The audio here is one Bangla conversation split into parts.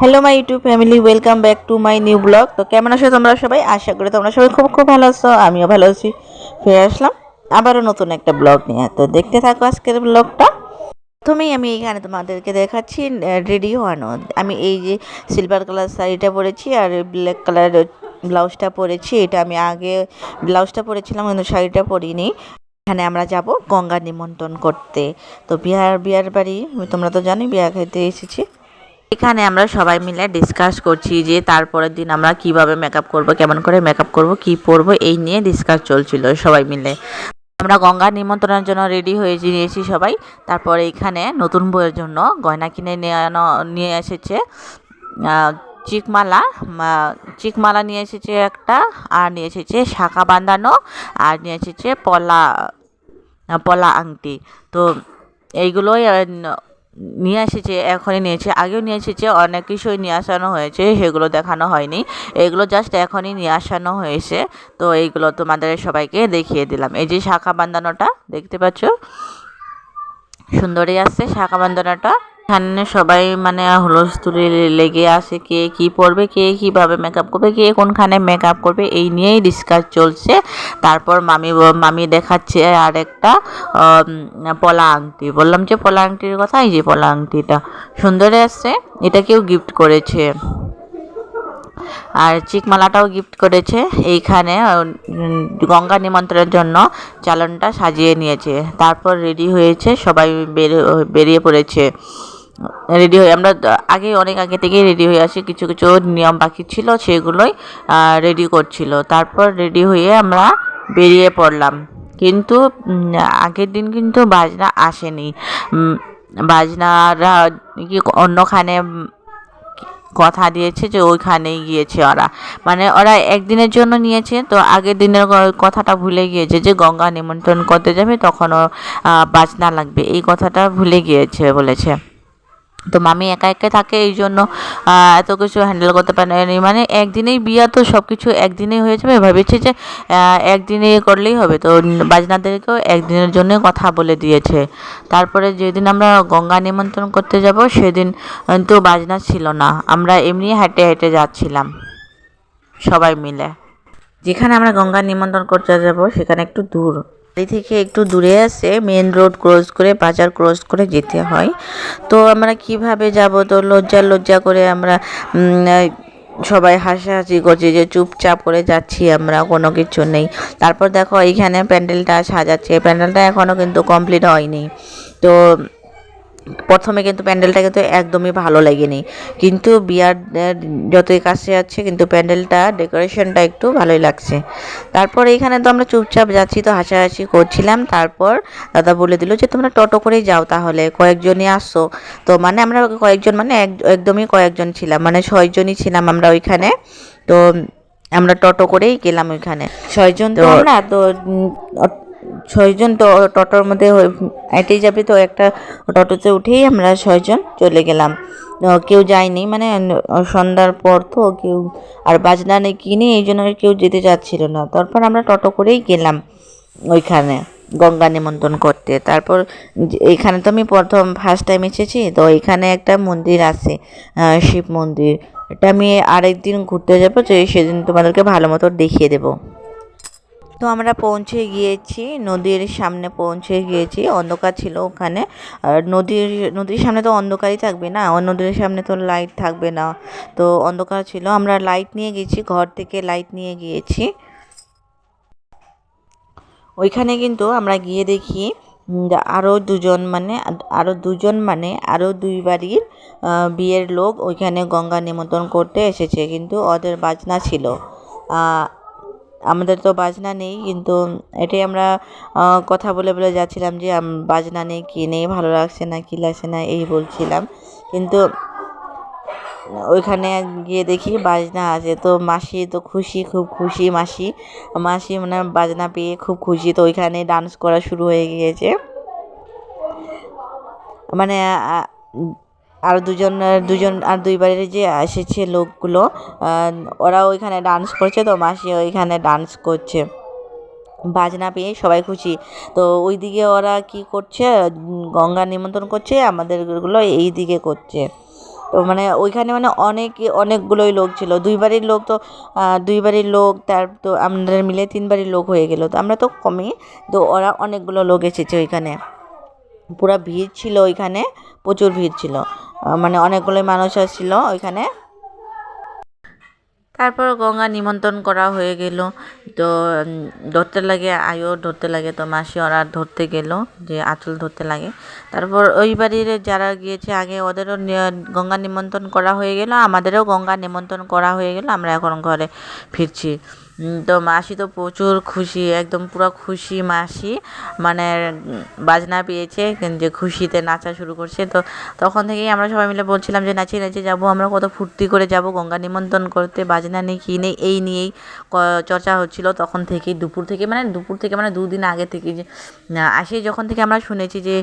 Hello my YouTube family welcome back to my new blog তো কেমন আছো তোমরা সবাই? আশা করি তোমরা সবাই খুব খুব ভালো আছো। আমিও ভালো আছি। ফিরে আসলাম আবারও নতুন একটা ব্লগ নিয়ে। তো দেখতে থাকো আজকের ব্লগটা প্রথমেই আমি এখানে তোমাদেরকে দেখাচ্ছি রেডি হওয়ানো। আমি এই যে সিলভার কালার শাড়িটা পরেছি আর ব্ল্যাক কালার ব্লাউজটা পরেছি। এটা আমি আগে ব্লাউজটা পরেছিলাম, কিন্তু শাড়িটা পরিনি। এখানে আমরা যাব গঙ্গা নিমন্ত্রণ করতে। তো বিহার বিয়ার বাড়ি, তোমরা তো জানোই বিয়া খেতে এসেছি। এখানে আমরা সবাই মিলে ডিসকাস করছি যে তারপরের দিন আমরা কীভাবে মেকআপ করব, কেমন করে মেকআপ করব, কি পরবো, এই নিয়ে ডিসকাস চলছিল সবাই মিলে। আমরা গঙ্গা নিমন্ত্রণের জন্য রেডি হয়ে নিয়েছি সবাই। তারপরে এখানে নতুন বইয়ের জন্য গয়না কিনে নিয়ে এসেছে চিকমালা চিকমালা নিয়ে এসেছে একটা, আর নিয়ে এসেছে শাখা বাঁধানো, আর নিয়ে এসেছে পলা পলা আংটি। তো এইগুলোই নিয়ে এসেছে, এখনই নিয়েছে আগেও নিয়ে এসেছে, অনেক কিছুই নিয়ে আসানো হয়েছে, সেগুলো দেখানো হয়নি। এগুলো জাস্ট এখনই নিয়ে আসানো হয়েছে। তো এইগুলো তোমাদের সবাইকে দেখিয়ে দিলাম। এই যে শাখা বান্ধানোটা দেখতে পাচ্ছ? সুন্দরই আসছে শাখা বান্ধানোটা এখানে সবাই মানে হুলস্থুলি লেগে আসে কে কি পরবে, কে কীভাবে মেকআপ করবে, কে কোনখানে মেকআপ করবে, এই নিয়েই ডিসকাস চলছে। তারপর মামি মামি দেখাচ্ছে আর একটা পলা আংটি। বললাম যে পলা আংটির কথা? এই যে পলা আংটিটা। সুন্দরই আসছে। এটা কেউ গিফট করেছে। আর চিকমালাটাও গিফট করেছে। এইখানে গঙ্গা নিমন্ত্রণের জন্য চালনটা সাজিয়ে নিয়েছে। তারপর রেডি হয়েছে, সবাই বের- বেরিয়ে পড়েছে। রেডি হয়ে আমরা আগে অনেক আগে থেকেই রেডি হয়ে আসি। কিছু কিছু নিয়ম বাকি ছিল সেগুলোই রেডি করছিল। তারপর রেডি হয়ে আমরা বেরিয়ে পড়লাম। কিন্তু আগের দিন কিন্তু বাজনা আসেনি। বাজনারা কি অন্যখানে কথা দিয়েছে যে ওইখানেই গিয়েছে ওরা। মানে ওরা একদিনের জন্য নিয়েছে তো আগের দিনের কথাটা ভুলে গিয়েছে যে গঙ্গা নিমন্ত্রণ করতে যাবে তখন ওর আহ, বাজনা লাগবে। এই কথাটা ভুলে গিয়েছে বলেছে। তো মামি একা একা থাকে, এই জন্য এত কিছু হ্যান্ডেল করতে পারেনি মানে একদিনেই বিয়া, তো সব কিছু একদিনেই হয়ে যাবে। ভেবেছে যে একদিনে করলেই হবে। তো বাজনাদেরকেও একদিনের জন্য কথা বলে দিয়েছে। তারপরে যেদিন আমরা গঙ্গা নিমন্ত্রণ করতে যাব, সেদিন তো বাজনা ছিল না। আমরা এমনি হেঁটে হেঁটে যাচ্ছিলাম, সবাই মিলে। যেখানে আমরা গঙ্গা নিমন্ত্রণ করতে যাব, সেখানে একটু দূর। বাড়ি থেকে একটু দূরে আছে মেন রোড ক্রস করে, বাজার ক্রস করে যেতে হয়। তো আমরা কীভাবে যাব? তো লজ্জা লজ্জা করে আমরা সবাই হাসাহাসি করছি যে চুপচাপ করে যাচ্ছি আমরা, কোনো কিছু নেই। তারপর দেখো এইখানে প্যান্ডেলটা সাজাচ্ছে, প্যান্ডেলটা এখনও কিন্তু কমপ্লিট হয়নি। তো প্রথমে কিন্তু প্যান্ডেলটা কিন্তু একদমই ভালো লাগেনি। কিন্তু বিয়ার যতই কাছে যাচ্ছে কিন্তু প্যান্ডেলটা ডেকোরেশনটা একটু ভালোই লাগছে। তারপর এইখানে তো আমরা চুপচাপ যাচ্ছি তো হাসাহাসি করছিলাম। তারপর দাদা বলে দিল যে তোমরা টোটো করেই যাও তাহলে কয়েকজনই আসছো তো মানে আমরা কয়েকজন মানে এক- একদমই কয়েকজন ছিলাম মানে ছয়জনই ছিলাম আমরা ওইখানে। তো আমরা টোটো করেই গেলাম ওইখানে। ছয়জন তো আমরা তো ছয়জন তো টোটোর মধ্যে হেঁটেই যাবে তো একটা টোটোতে উঠেই আমরা ছয়জন চলে গেলাম। কেউ যায়নি মানে সন্ধ্যার পর তো কেউ আর বাজনা নেই কিনে এই জন্য কেউ যেতে চাচ্ছিল না। তারপর আমরা টোটো করেই গেলাম ওইখানে, গঙ্গা নিমন্ত্রণ করতে। তারপর এখানে তো আমি প্রথম ফার্স্ট টাইম এসেছি, তো এখানে একটা মন্দির আছে শিব মন্দির। এটা আমি আরেকদিন ঘুরতে যাব, যে সেদিন তোমাদেরকে ভালো মতো দেখিয়ে দেবো। তো আমরা পৌঁছে গিয়েছি, নদীর সামনে পৌঁছে গিয়েছি, অন্ধকার ছিল ওখানে। আর নদীর নদীর সামনে তো অন্ধকারই থাকবে না নদীর সামনে তো লাইট থাকবে না। তো অন্ধকার ছিল, আমরা লাইট নিয়ে গেছি, ঘর থেকে লাইট নিয়ে গিয়েছি। ওইখানে কিন্তু আমরা গিয়ে দেখি আরও দুজন মানে আরও দুজন মানে আরও দুই বাড়ির বিয়ের লোক ওইখানে গঙ্গা নিমন্ত্রণ করতে এসেছে, কিন্তু ওদের বাজনা ছিল। আমাদের তো বাজনা নেই, কিন্তু এটাই আমরা কথা বলে বলে যাচ্ছিলাম যে বাজনা নেই, কি নেই, ভালো লাগছে না, কি লাগছে না, এই বলছিলাম। কিন্তু ওইখানে গিয়ে দেখি বাজনা আছে, তো মাসি তো খুশি, খুব খুশি মাসি। মাসি মানে বাজনা পেয়ে খুব খুশি, তো ওইখানে ডান্স করা শুরু হয়ে গিয়েছে। মানে আর দুজন দুজন আর দুই বাড়ির যে এসেছে লোকগুলো ওরা ওইখানে ডান্স করছে, তো মাসি ওইখানে ডান্স করছে। বাজনা পেয়ে সবাই খুশি। তো ওইদিকে ওরা কি করছে? গঙ্গা নিমন্ত্রণ করছে আমাদেরগুলো এই দিকে করছে। তো মানে ওইখানে মানে অনেক, অনেকগুলোই লোক ছিল। দুই বাড়ির লোক তো দুই বাড়ির লোক, তার তো আমাদের মিলে তিন বাড়ির লোক হয়ে গেলো। তো আমরা তো কমই, তো ওরা অনেকগুলো লোক এসেছে ওইখানে। পুরা ভিড় ছিল ওইখানে, প্রচুর ভিড় ছিল। মানে অনেকগুলোই মানুষ আসছিল ওইখানে। তারপর গঙ্গা নিমন্ত্রণ করা হয়ে গেল। তো ধরতে লাগে আয়ও ধরতে লাগে, তো মাসি ওরা ধরতে গেল, যে আঁচল ধরতে লাগে। তারপর ওই বাড়ির যারা গিয়েছে আগে, ওদেরও গঙ্গা নিমন্ত্রণ করা হয়ে গেল, আমাদেরও গঙ্গা নিমন্ত্রণ করা হয়ে গেল, আমরা এখন ঘরে ফিরছি। তো মাসি তো প্রচুর খুশি, একদম পুরো খুশি মাসি। মানে বাজনা পেয়েছে, যে খুশিতে নাচা শুরু করছে। তো তখন থেকেই আমরা সবাই মিলে বলছিলাম যে নাচিয়ে নাচিয়ে যাব, আমরা কত ফুর্তি করে যাব, গঙ্গা নিমন্ত্রণ করতে, বাজনা নেই, কী নেই, এই নিয়েই চর্চা হচ্ছিল। তখন থেকেই দুপুর থেকে মানে দুপুর থেকে মানে দুদিন আগে থেকে যে আসে যখন থেকে আমরা শুনেছি যে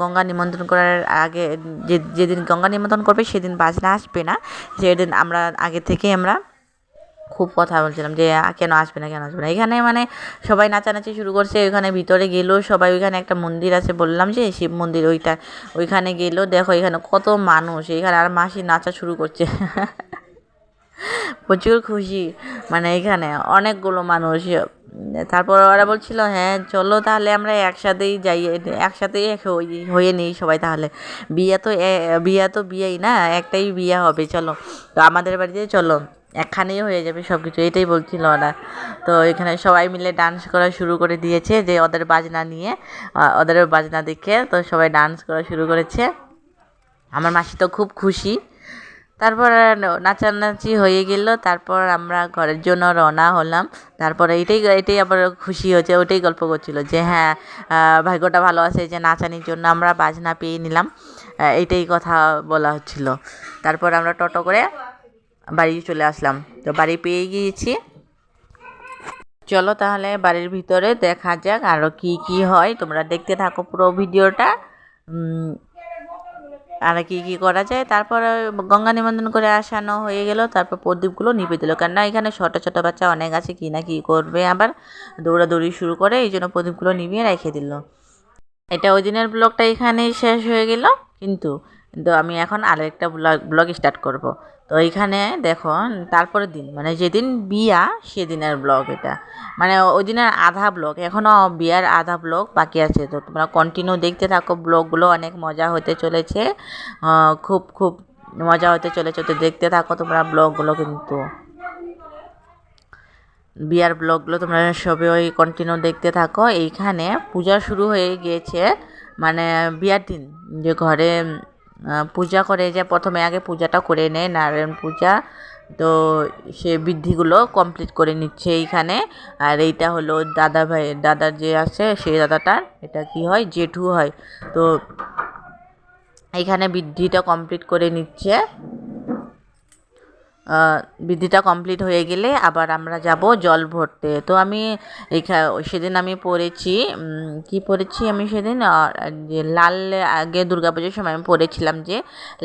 গঙ্গা নিমন্ত্রণ করার আগে যে, যেদিন গঙ্গা নিমন্ত্রণ করবে, সেদিন বাজনা আসবে না। সেদিন আমরা, আগে থেকেই আমরা খুব কথা বলছিলাম যে কেন আসবে না, কেন আসবে না? এখানে মানে সবাই নাচানাচি শুরু করছে ওইখানে ভিতরে গেলো সবাই, ওইখানে একটা মন্দির আছে বললাম যে, শিব মন্দির ওইটা, ওইখানে গেলো, দেখো এখানে কত মানুষ, এখানে আর মাসি নাচা শুরু করছে। প্রচুর খুশি মানে এখানে অনেকগুলো মানুষ। তারপর ওরা বলছিল হ্যাঁ চলো তাহলে আমরা একসাথেই যাই, একসাথেই হয়ে নিই সবাই তাহলে। বিয়ে তো বিয়ে তো বিয়েই না, একটাই বিয়ে হবে, চলো। তো আমাদের বাড়িতে চলো। একখানেই হয়ে যাবে সব কিছু এটাই বলছিল ওরা। তো এখানে সবাই মিলে ডান্স করা শুরু করে দিয়েছে যে ওদের বাজনা নিয়ে ওদের বাজনা দেখে তো সবাই ডান্স করা শুরু করেছে। আমার মাসি তো খুব খুশি। তারপর নাচানাচি হয়ে গেল তারপর আমরা ঘরের জন্য রওনা হলাম। তারপরে এটাই এটাই আবার খুশি হচ্ছে ওটাই গল্প করছিল যে হ্যাঁ ভাগ্যটা ভালো আছে যে নাচানির জন্য আমরা বাজনা পেয়ে নিলাম। আহ, এইটাই কথা বলা হচ্ছিল। তারপর আমরা টোটো করে বাড়ি চলে আসলাম। তো বাড়ি পেয়ে গিয়েছি। চলো তাহলে বাড়ির ভিতরে দেখা যাক আরও কি কি হয়। তোমরা দেখতে থাকো পুরো ভিডিওটা। আর কি কি করা যায়। তারপর গঙ্গা নিমন্ত্রণ করে আসানো হয়ে গেল। তারপর প্রদীপগুলো নিভে দিল। কেননা এখানে ছোট ছোট বাচ্চা অনেক আছে, কি না কি করবে আবার দৌড়াদৌড়ি শুরু করে এই জন্য প্রদীপগুলো নিভিয়ে রেখে দিল। এটা ওই দিনের ব্লগটা এখানেই শেষ হয়ে গেল। কিন্তু কিন্তু আমি এখন আরেকটা ব্লগ ব্লগ স্টার্ট করব। তো এইখানে দেখো তারপরের দিন মানে যেদিন বিয়া, সেদিনের ব্লগ এটা। মানে ওই দিনের আধা ব্লগ এখনও বিয়ার আধা ব্লগ বাকি আছে। তো তোমরা কন্টিনিউ দেখতে থাকো ব্লগগুলো অনেক মজা হতে চলেছে। খুব খুব মজা হতে চলেছে, তো দেখতে থাকো তোমরা ব্লগগুলো কিন্তু। বিয়ার ব্লগগুলো তোমরা সবে ওই কন্টিনিউ দেখতে থাকো। এইখানে পূজা শুরু হয়ে গিয়েছে মানে বিয়ার দিন, যে ঘরে পূজা করে যে প্রথমে আগে পূজাটা করে নেয় নারায়ণ পূজা। তো সে বৃদ্ধিগুলো কমপ্লিট করে নিচ্ছে এইখানে। আর এইটা হলো দাদা ভাই দাদার যে আছে সেই দাদাটার, এটা কি হয়? জেঠু হয়। তো এইখানে বৃদ্ধিটা কমপ্লিট করে নিচ্ছে। বিধিটা কমপ্লিট হয়ে গেলে আবার আমরা যাব জল ভরতে। তো আমি সেদিন আমি পড়েছি কি পড়েছি আমি সেদিন? যে লাল আগে দুর্গাপুজোর সময় আমি পড়েছিলাম যে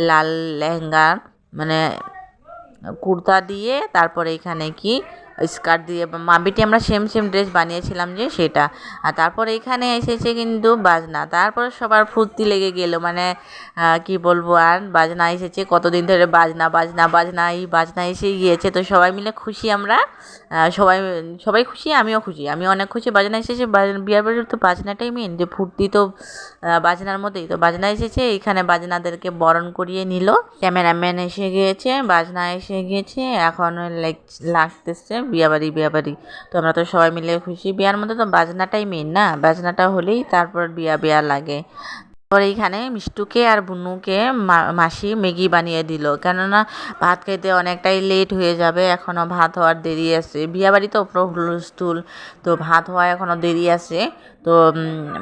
লাল লেহেঙ্গা মানে কুর্তা দিয়ে তারপরে এখানে কি স্কার্ট দিয়ে মাবিটি আমরা সেম সেম ড্রেস বানিয়েছিলাম যে সেটা। আর তারপর এখানে এসেছে কিন্তু বাজনা। তারপর সবার ফুর্তি লেগে গেল মানে কি বলব আর? বাজনা এসেছে, কতদিন ধরে বাজনা বাজনা বাজনা এই বাজনা এসে গিয়েছে। তো সবাই মিলে খুশি আমরা সবাই সবাই খুশি, আমিও খুশি। আমি অনেক খুশি, বাজনা এসেছে বিয়ার বাড়ির তো বাজনাটাই মেন যে ফুর্তি তো বাজনার মধ্যেই। তো বাজনা এসেছে, এখানে বাজনাদেরকে বরণ করিয়ে নিল। ক্যামেরাম্যান এসে গিয়েছে, বাজনা এসে গিয়েছে, এখন লাগ- লাগতেছে। বিয়াবাড়ি বিয়াবাড়ি। তো আমরা তো সবাই মিলে খুশি। বিয়ার মধ্যে তো বাজনাটাই মেন না? বাজনাটা হলেই তারপর বিয়া বিয়া লাগে। তারপর এইখানে মিষ্টুকে আর বুনুকে মাসি ম্যাগি বানিয়ে দিল। কেননা ভাত খাইতে অনেকটাই লেট হয়ে যাবে এখনও ভাত হওয়ার দেরি আছে। বিয়াবাড়ি তো পুরো হুলস্থুল তো ভাত হওয়া এখনও দেরি আছে। তো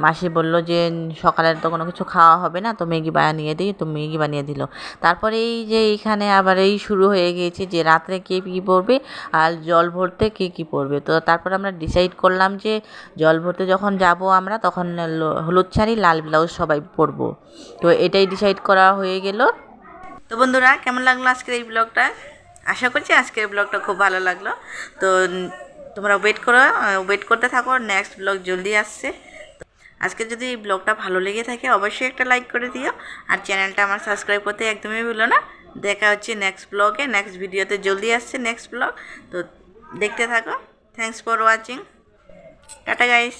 মাসি বলল যে সকালের তো কোনো কিছু খাওয়া হবে না, তো ম্যাগি বানিয়ে দিই, তো ম্যাগি বানিয়ে দিল। তারপরে এই যে এইখানে আবার এই শুরু হয়ে গিয়েছে যে, রাত্রে কে কী পড়বে আর জল ভরতে কে কী পড়বে। তো তারপর আমরা ডিসাইড করলাম যে, জল ভরতে যখন যাব আমরা, তখন হলুদ শাড়ি, লাল ব্লাউজ সবাই পরবো। তো এটাই ডিসাইড করা হয়ে গেল। তো বন্ধুরা, কেমন লাগল আজকের এই ব্লগটা আশা করছি আজকের ব্লগটা খুব ভালো লাগল। তো তোমরা ওয়েট করো ওয়েট করতে থাকো নেক্সট ব্লগ জলদি আসছে। আজকে যদি এই ব্লগটা ভালো লেগে থাকে, অবশ্যই একটা লাইক করে দিও। আর চ্যানেলটা আমার সাবস্ক্রাইব করতে একদমই ভুলো না। দেখা হচ্ছে নেক্সট ব্লগে নেক্সট ভিডিওতে জলদি আসছে নেক্সট ব্লগ তো দেখতে থাকো। Thanks for watching tata guys